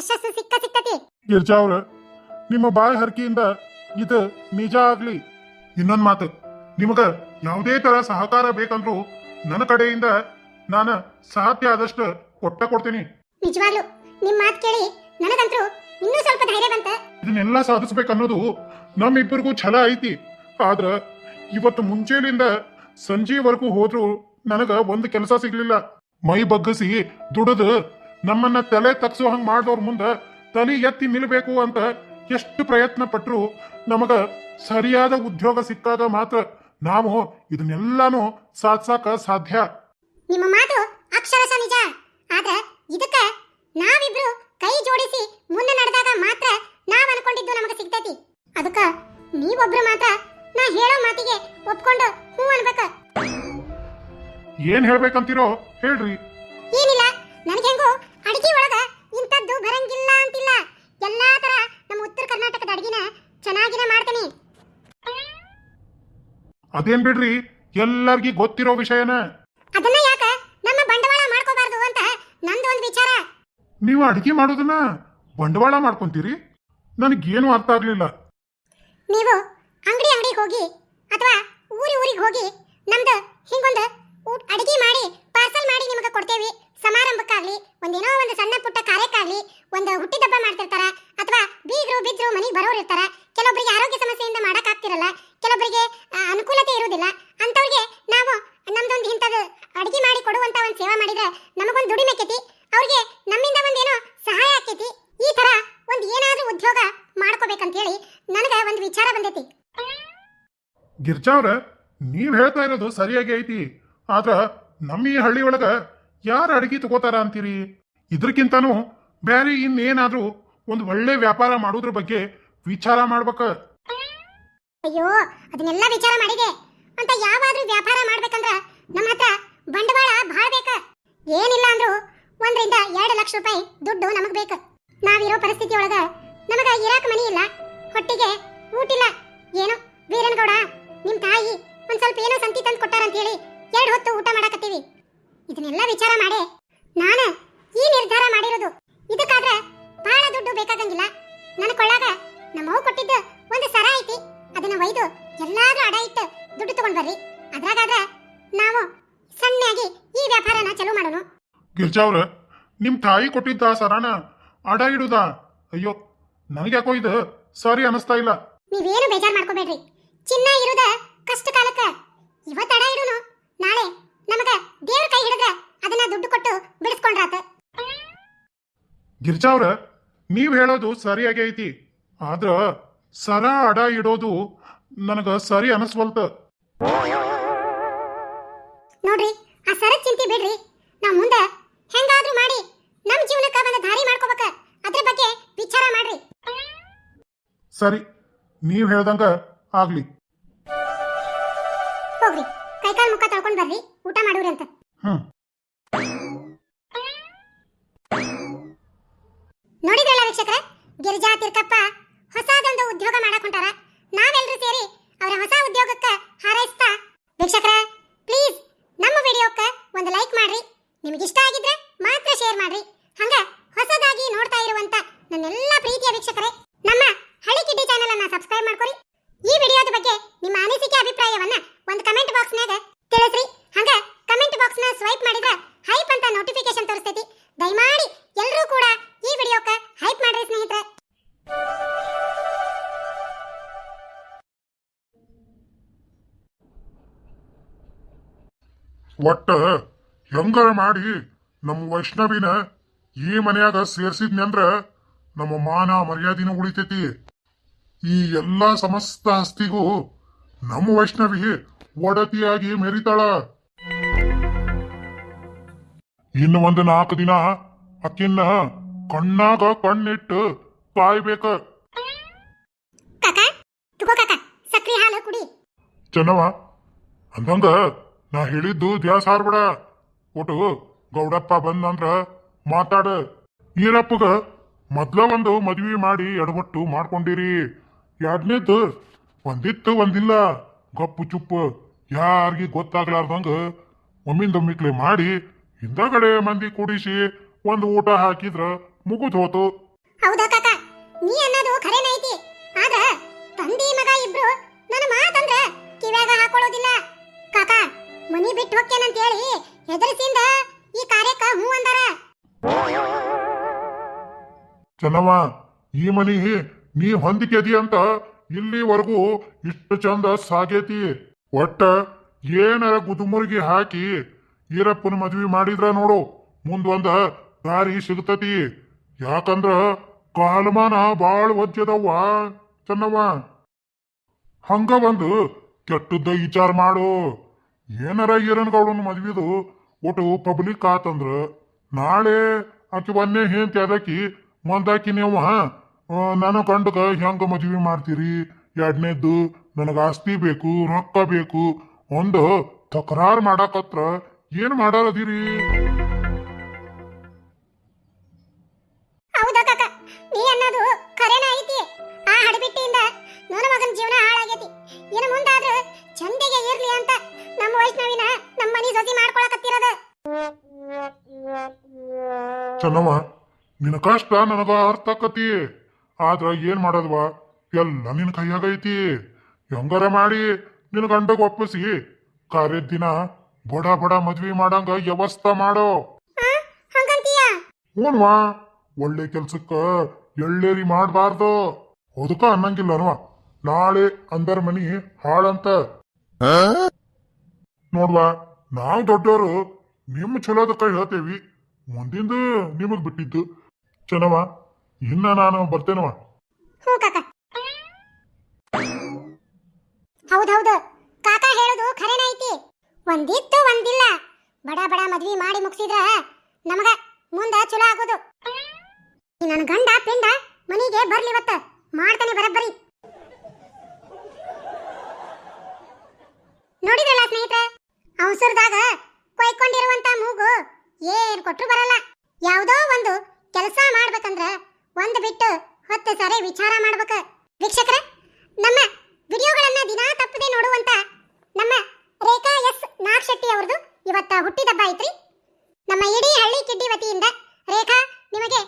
ಯಶಸ್ಸು ಸಿಕ್ಕ ಸಿಕ್ಕತಿ. ಗಿರ್ಜಾ ಅವ್ರ ನಿಮ್ಮ ಬಾಯಿ ಹರಕೆಯಿಂದ ಇದು ನಿಜ ಆಗ್ಲಿ. ಇನ್ನೊಂದ್ ಮಾತು ನಿಮಗ ಯಾವುದೇ ತರ ಸಹಕಾರ ಬೇಕಂದ್ರು ನನ್ನ ಕಡೆಯಿಂದ ನಾನು ಸಾಧ್ಯ ಆದಷ್ಟು ಕೊಟ್ಟ ಕೊಡ್ತೀನಿ. ನಿಜವಾಗ್ಲು ನಿಮ್ ಮಾತ್ ಕೇಳಿ ನನಗಂತರೂ ಇನ್ನೂ ಸ್ವಲ್ಪ ಧೈರ್ಯ ಬಂತ. ಇದನ್ನೆಲ್ಲ ಸಾಧಿಸ್ಬೇಕನ್ನೋದು ನಮ್ಮಿಬ್ಬರಿಗೂ ಛಲ ಐತಿ. ಆದ್ರ ಇವತ್ತು ಮುಂಚೆಲಿಂದ ಸಂಜೆವರೆಗೂ ಹೋದ್ರು ನನಗ ಒಂದು ಕೆಲಸ ಸಿಗ್ಲಿಲ್ಲ. ಮೈ ಬಗ್ಗಿಸಿ ದುಡಿದು ನಮ್ಮನ್ನ ತಲೆ ತಗ್ಸೋ ಹಂಗ್ ಮಾಡೋರ್ ಮುಂದೆ ತಲೆ ಎತ್ತಿ ನಿಲ್ಬೇಕು ಅಂತ ಎಷ್ಟು ಪ್ರಯತ್ನ ಪಟ್ರು ನಮಗ ಸರಿಯಾದ ಉದ್ಯೋಗ ಸಿಕ್ಕಾಗ ಮಾತ್ರ ನಾವು ಇದನ್ನೆಲ್ಲಾನು ಸಾಧಿಸಾಕ ಸಾಧ್ಯ. ನಿಮ್ಮ ಮಾತು ಅಕ್ಷರಶ ನಿಜ. ಆದ್ರೆ ಇದಕ್ಕ ನಾವಿಬ್ರು ಕೈ ಜೋಡಿಸಿ ಮುಂದೆ ನಡೆದಾಗ ಮಾತ್ರ ನಾವ್ ಅನ್ಕೊಂಡಿದ್ದು ನಮಗೆ ಸಿಗ್ತೈತಿ. ಅದಕ್ಕ ನೀವೊಬ್ರು ಮಾತ್ರ ನಾ ಹೇಳೋ ಮಾತಿಗೆ ಒಪ್ಕೊಂಡು ಹ್ಞೂ ಅನ್ಬೇಕ. ಏನ್ ಹೇಳ್ಬೇಕಂತೀರೋ ಹೇಳ್ರಿ. ಏನಿಲ್ಲ ನನಗೆಂಗೋ ಅಡಿಗೆ ಒಳಗ ಇಂಥದ್ದು ಬರಂಗಿಲ್ಲ ಅಂತಿಲ್ಲ. ಎಲ್ಲಾ ತರ ನಮ್ಮ ಉತ್ತರ ಕರ್ನಾಟಕದ ಅಡಿಗೆನ ಚೆನ್ನಾಗಿನ ಮಾಡ್ತೀನಿ. ಅದೇನ್ ಬಿಡ್ರಿ? ಎಲ್ಲರಿಗೂ ಗೊತ್ತಿರೋ ವಿಷಯನ? ಅದನ್ನ ಯಾಕ ನಮ್ಮ ಬಂಡವಾಳ ಮಾಡ್ಕೋಬಾರ್ದು ಅಂತ ನಂದು ಒಂದು ವಿಚಾರ. ನೀವು ಅಡಿಗೆ ಮಾಡೋದನ್ನ ಬಂಡವಾಳ ಮಾಡ್ಕೊಂತೀರಿ? ನನಗೇನು ಅರ್ಥ ಆಗ್ಲಿಲ್ಲ. ನೀವು ಅಂಗಡಿ ಅಂಗಡಿಗೆ ಹೋಗಿ ಅಥವಾ ಊರಿ ಊರಿಗೆ ಹೋಗಿ ನಮ್ದು ಹಿಂಗೊಂದು ಅಡಿಗೆ ಮಾಡಿ ಪಾರ್ಸಲ್ ಮಾಡಿ ನಿಮಗೆ ಕೊಡ್ತೇವಿ. ಸಮಾರಂಭಕ್ಕಾಗ್ಲಿ ಒಂದೇನೋ ಒಂದು ಸಣ್ಣ ಪುಟ್ಟ ಕಾರ್ಯಕ್ಕಾಗ್ಲಿ ಒಂದು ಹುಟ್ಟಿದಬ್ಬ ಮಾಡ್ತಿರ್ತಾರ ಅಥವಾ ಬೀಗರು ಬಿದ್ರು ಮನೆಗೆ ಬರೋರು ಇರ್ತಾರ ಕೆಲವೊಬ್ಬರಿಗೆ ಆರೋಗ್ಯ ಸಮಸ್ಯೆಯಿಂದ ಮಾಡಕ್ಕಾಗ್ತಿರಲ್ಲ ಕೆಲವೊಬ್ಬರಿಗೆ ಆ, ಅನುಕೂಲತೆ ಇರುವುದಿಲ್ಲ ಅಂಥವ್ರಿಗೆ ನಾವು ನಮ್ದೊಂದು ಇಂಥದ್ದು ಅಡಿಗೆ ಮಾಡಿ ಕೊಡುವಂತ ಒಂದು ಸೇವೆ ಮಾಡಿದ್ರೆ ನಮಗೊಂದು ದುಡಿಮೆ ಆಕೈತಿ ಅವ್ರಿಗೆ ನಮ್ಮಿಂದ ಒಂದೇನೋ ಸಹಾಯ ಆಕೈತಿ ಈ ತರ ಒಂದು ಏನಾದ್ರೂ ಉದ್ಯೋಗ ಮಾಡ್ಕೋಬೇಕಂತ ಹೇಳಿ ನನಗೆ ಒಂದು ವಿಚಾರ ಬಂದೈತಿ. ಗಿರ್ಜಾ ಅವ್ರ ನೀವ್ ಹೇಳ್ತಾ ಇರೋದು ಸರಿಯಾಗಿ ಐತಿ ಆದ್ರ ನಮ್ಮ ಈ ಹಳ್ಳಿ ಒಳಗ ಯಾರ ಅಡಿಗೆ ತಗೋತಾರ ಅಂತೀರಿ? ಇದಕ್ಕಿಂತನೂ ಬೇರೆ ಇನ್ನೇನಾದ್ರೂ ಒಂದು ಒಳ್ಳೆ ವ್ಯಾಪಾರ ಮಾಡೋದ್ರ ಬಗ್ಗೆ ವಿಚಾರ ಮಾಡ್ಬೇಕ. ಅಯ್ಯೋ, ಅದನ್ನೆಲ್ಲ ವಿಚಾರ ಮಾಡಿದೆ. ಅಂತ ಯಾವಾದ್ರೂ ವ್ಯಾಪಾರ ಮಾಡ್ಬೇಕಂದ್ರ ನಮ್ಮ ಹತ್ರ ಬಂಡವಾಳ ಭಾಳ ಬೇಕ. ಏನಿಲ್ಲ ಅಂದ್ರು ಒಂದರಿಂದ ಎರಡು ಲಕ್ಷ ರೂಪಾಯಿ ದುಡ್ಡು ನಮಗ್ ಬೇಕು. ನಾವಿರೋ ಪರಿಸ್ಥಿತಿ ಒಳಗ ನಮಗ ಇರಾಕ್ ಮನಿ ಇಲ್ಲ. ಹೊಟ್ಟಿಗೆ ಊಟಿಲ್ಲ. ಏನೋ? ವೀರನ್ಗೌಡ, ನಿಮ್ ತಾಯಿ ಒಂದ್ ಸ್ವಲ್ಪ ಏನೋ ಸಂತಿ ತಂದು ಕೊಟ್ಟಾರಂತ ಹೇಳಿ ಎರಡು ಹೊತ್ತು ಊಟ ಮಾಡಾಕತ್ತೀವಿ. ಇದನ್ನೆಲ್ಲ ವಿಚಾರ ಮಾಡಿ. ನಾನು ಈ ನಿರ್ಧಾರ ಮಾಡಿರೋದು. ಇದಕ್ಕಾದ್ರೆ ಬಹಳ ದುಡ್ಡು ಬೇಕಾಗಂಗಿಲ್ಲ ನನ್ನ ಕೊಳ್ಳಾಗ ನಮ್ಮವ್ ಕೊಟ್ಟಿದ್ದು ಒಂದು ಸರ ಐತಿ. ಅದನ್ನ ಒಯ್ದು ಎಲ್ಲಾದ್ರೂ ಅಡ ಇಟ್ಟು ದುಡ್ಡು ತಗೊಂಡ್ ಬರ್ರಿ. ಅದ್ರಾಗಾದ್ರೆ ನಾವು ಸಣ್ಣಾಗಿ ಈ ವ್ಯಾಪಾರನ ಚಲೋ ಮಾಡೋಣ. ಗಿರ್ಜಾ ಅವ್ರ ನಿಮ್ ತಾಯಿ ಕೊಟ್ಟಿದ್ದ ಸರಾನ ಅಡ ಇಡುದ? ಅಯ್ಯೋ ನನಗ್ಯಾಕೋ ಇದು ಸರಿ ಅನಿಸ್ತಾ ಇಲ್ಲ. ನೀವೇನು ಬೇಜಾರ್ ಮಾಡ್ಕೋಬೇಡ್ರಿ. ಚಿನ್ನ ಇರುದ ಕಷ್ಟ ಕಾಲಕ್ಕ. ಇವತ್ತ ಅಡ ಇಡೋಣ ನಾಳೆ ನಮಗ ದೇವ್ರ ಕೈ ಹಿಡಿದ್ರ ಅದನ್ನ ದುಡ್ಡು ಕೊಟ್ಟು ಬಿಡಿಸ್ಕೊಂಡ್ರಾತ. ಗಿರ್ಜಾ ಅವ್ರ ನೀವ್ ಹೇಳೋದು ಸರಿಯಾಗಿ ಐತಿ. ಆದ್ರ ಸರ ಅಡ ಇಡೋದು ನನಗ ಸರಿ ಅನಸ್ವಲ್ತ. ನೋಡ್ರಿ ಆ ಸರ ಚಿಂತೆ ಬಿಡ್ರಿ. ನಾವ್ ಮುಂದ ಹೆಂಗಾದ್ರೂ ಮಾಡಿ ನಮ್ ಜೀವನಕ್ಕ ಒಂದು ದಾರಿ ಮಾಡ್ಕೋಬೇಕ. ಅದ್ರ ಬಗ್ಗೆ ವಿಚಾರ ಮಾಡ್ರಿ. ಸರಿ ನೀವ್ ಹೇಳ್ದಂಗ ಆಗ್ಲಿ. ಕೈಕಾಲ್ ಮುಖ ತೊಳ್ಕೊಂಡ್ ಬರ್ರಿ. ಊಟ ಮಾಡುವ್ರಿ ಅಂತ. ಹ್ಮ್. ನೋಡಿದ್ರಲ್ಲ ವೀಕ್ಷಕರ? ಗಿರಿಜಾ ತಿರ್ಕಪ್ಪ ಹೊಸದೊಂದು ಉದ್ಯೋಗ ಮಾಡಕ್ ಹೊಂಟಾರ. ನಾವೆಲ್ಲರೂ ಸೇರಿ ಒಟ್ಟ ಹೆಂಗಾರ ಮಾಡಿ ನಮ್ಮ ವೈಷ್ಣವಿನ ಈ ಮನ್ಯಾಗ ಸೇರ್ಸಿದ್ನಂದ್ರ ನಮ್ಮ ಮಾನ ಮರ್ಯಾದಿನೂ ಉಳಿತೈತಿ. ಈ ಎಲ್ಲಾ ಸಮಸ್ತ ಆಸ್ತಿಗೂ ನಮ್ಮ ವೈಷ್ಣವಿ ಒಡತಿಯಾಗಿ ಮೆರಿತಾಳ. ಇನ್ನು ಒಂದು ನಾಲ್ಕು ದಿನ ಅಕ್ಕಿನ್ನ ಕಣ್ಣಾಗ ಕಣ್ಣಿಟ್ಟು ಕಾಯ್ಬೇಕ. ಚೆನ್ನವ ಅಂದಂಗ ನಾ ಹೇಳಿದ್ದು ದ್ಯಾಸ ಹಾರ್ಬೇಡ ಒಟ್ಟು ಗೌಡಪ್ಪ ಬಂದಂದ್ರ ಮಾತಾಡ. ಈರಪ್ಪಗ, ಮೊದ್ಲ ಒಂದು ಮದ್ವಿ ಮಾಡಿ ಎಡವಟ್ಟು ಮಾಡ್ಕೊಂಡಿರಿ. ಎರಡನೇದ್ದು ಒಂದಿತ್ತು ಒಂದಿಲ್ಲ. ಗಪ್ಪು ಚುಪ್ಪು, ಯಾರಿಗೆ ಗೊತ್ತಾಗ್ಲಾರ್ದಂಗ ಒಮ್ಮಿಂದೊಮ್ಮಿಕ್ಲೆ ಮಾಡಿ ಹಿಂದಗಡೆ ಮಂದಿ ಕೂಡಿಸಿ ಒಂದು ಊಟ ಹಾಕಿದ್ರ ಮುಗಿದ್ ಹೋತು. ಹೌದಾ ಕಾಕ? ನೀ ಅನ್ನೋದು ತಂದಿ ಮಗ ಇಬ್ರು ನನ್ನ ಕಿವ್ಯಾಗ ಹಾಕೊಳ್ಳೋದಿಲ್ಲ ಕಾಕ ಮನಿ ಬಿಟ್ಟು ಹೋಗ್ತೇನಂತ ಹೇಳಿ ಹೆದರಿಸಿಂದ ಈ ಕಾರ್ಯಕ್ಕ ಹೂ ಅಂದಾರ. ಈ ಮನಿ ನೀ ಹೊಂದಿಕೆದಿ ಅಂತ ಇಲ್ಲಿವರೆಗೂ ಇಷ್ಟು ಚಂದ ಸಾಗೇತಿ. ಒಟ್ಟ ಏನಾರ ಗುದುಮುರುಗಿ ಹಾಕಿ ಈರಪ್ಪನ ಮದ್ವಿ ಮಾಡಿದ್ರ ನೋಡು, ಮುಂದೊಂದ ದಾರಿ ಸಿಗ್ತತಿ. ಯಾಕಂದ್ರ ಕಾಲಮಾನ ಬಾಳ ಒಜ್ಜದವ್ವ ಚೆನ್ನವ್ವ ಹಂಗ ಬಂದು ಕೆಟ್ಟದ್ದ ವಿಚಾರ ಮಾಡು. ಏನಾರ ಈರನ್ ಗೌಡನ ಮದ್ವಿದು ಒಟ್ಟು ಪಬ್ಲಿಕ್ ಆತಂದ್ರ ನಾಳೆ ಆಕೆ ಒಂದೇ ಹೆಂತಿ ಅದಕ್ಕಿ ಮುಂದಾಕಿ ನೀವು ನನ್ನ ಕಂಡಗ ಹೆಂಗ ಮದ್ವಿ ಮಾಡ್ತೀರಿ? ಎರಡನೇದ್ದು ನನಗೆ ಆಸ್ತಿ ಬೇಕು, ರೊಕ್ಕ ಬೇಕು, ಒಂದು ತಕರಾರು ಮಾಡಾಕತ್ರ ಏನು ಮಾಡಾರದಿರಿ? ಸೊಸಿ ಮಾಡ್ಕೊಳಕತ್ತಿರೋದ? ಚನ್ನಮ್ಮ ನಿನ್ನ ಕಷ್ಟ ನನಗ ಅರ್ಥ ಆಕತಿ. ಆದ್ರ ಏನ್ ಮಾಡೋದ್ವಾ? ಎಲ್ಲ ನಿನ್ ಕೈಯಾಗೈತಿ ಹೆಂಗಾರ ಮಾಡಿ ನಿನ್ನ ಗಂಡಗ ಒಪ್ಪಿಸಿ. ಕಾರ್ಯದ ದಿನ ಬಡ ಬಡ ಮದ್ವಿ ಮಾಡಂಗ ವ್ಯವಸ್ಥೆ ಮಾಡೋ. ಹಂಗಂತೀಯ? ಒಳ್ಳೆ ಕೆಲ್ಸಕ್ಕ ಎಳ್ಳೇರಿ ಮಾಡಬಾರ್ದು. ಅದಕ್ಕ ಅನ್ನಂಗಿಲ್ಲನವ ನಾಳೆ ಅಂದರ್ ಮನಿ ಹಾಳಂತ. ನೋಡ್ವಾ ನಾವು ದೊಡ್ಡವರು ನಿಮ್ಮ ಚಲೋದಕ್ಕ ಹೇಳ್ತೇವಿ. ಮುಂದಿಂದು ನಿಮಗ್ ಬಿಟ್ಟಿದ್ದು. ಚೆನ್ನವ ಇನ್ನ ನಾನು ಬರ್ತೇನವ ಹ್ಞೂ ಕಾಕ. ಹೌದೌದು. ಕಾಕ ಹೇಳೋದು ಖರೇನ ಐತಿ? ಒಂದಿತ್ತು ಒಂದಿಲ್ಲ. ಬಡ ಬಡ ಮದ್ವಿ ಮಾಡಿ ಮುಗಿಸಿದ್ರ ನಮಗ ಮುಂದ ಚಲೋ ಆಗೋದು. ನನ್ನ ಗಂಡ ಪಿಂಡ ಮನಿಗೆ ಬರ್ಲಿ ಇವತ್ತ. ಮಾಡ್ತಾನೆ ಬರಬ್ಬರಿ. ನೋಡಿದ್ರಲ್ಲ ಸ್ನೇಹಿತರೆ? ಅವಸರದಾಗ ಕೊಯ್ಕೊಂಡಿರುವಂತ ಮೂಗು ಏನ್ ಕೊಟ್ರು ಬರಲ್ಲ. ಯಾವುದೋ ಒಂದು ಕೆಲಸ ಮಾಡ್ಬೇಕಂದ್ರ ಒಂದು ಬಿಟ್ಟು ಹತ್ತು ಸಾರಿ ವಿಚಾರ ಮಾಡ್ಬೇಕು. ವೀಕ್ಷಕರ, ನಮ್ಮ ವಿಡಿಯೋಗಳನ್ನ ದಿನಾ ತಪ್ಪದೆ ನೋಡುವಂತ ನಮ್ಮ ರೇಖಾ ಎಸ್ ನಾಗಶೆಟ್ಟಿ ಅವ್ರದ್ದು ಇವತ್ತ ಹುಟ್ಟಿದಬ್ಬ ಐತ್ರಿ. ನಮ್ಮ ಇಡೀ ಹಳ್ಳಿ ಕಿಡ್ಡಿ ವತಿಯಿಂದ ರೇಖಾ, ನಿಮಗೆ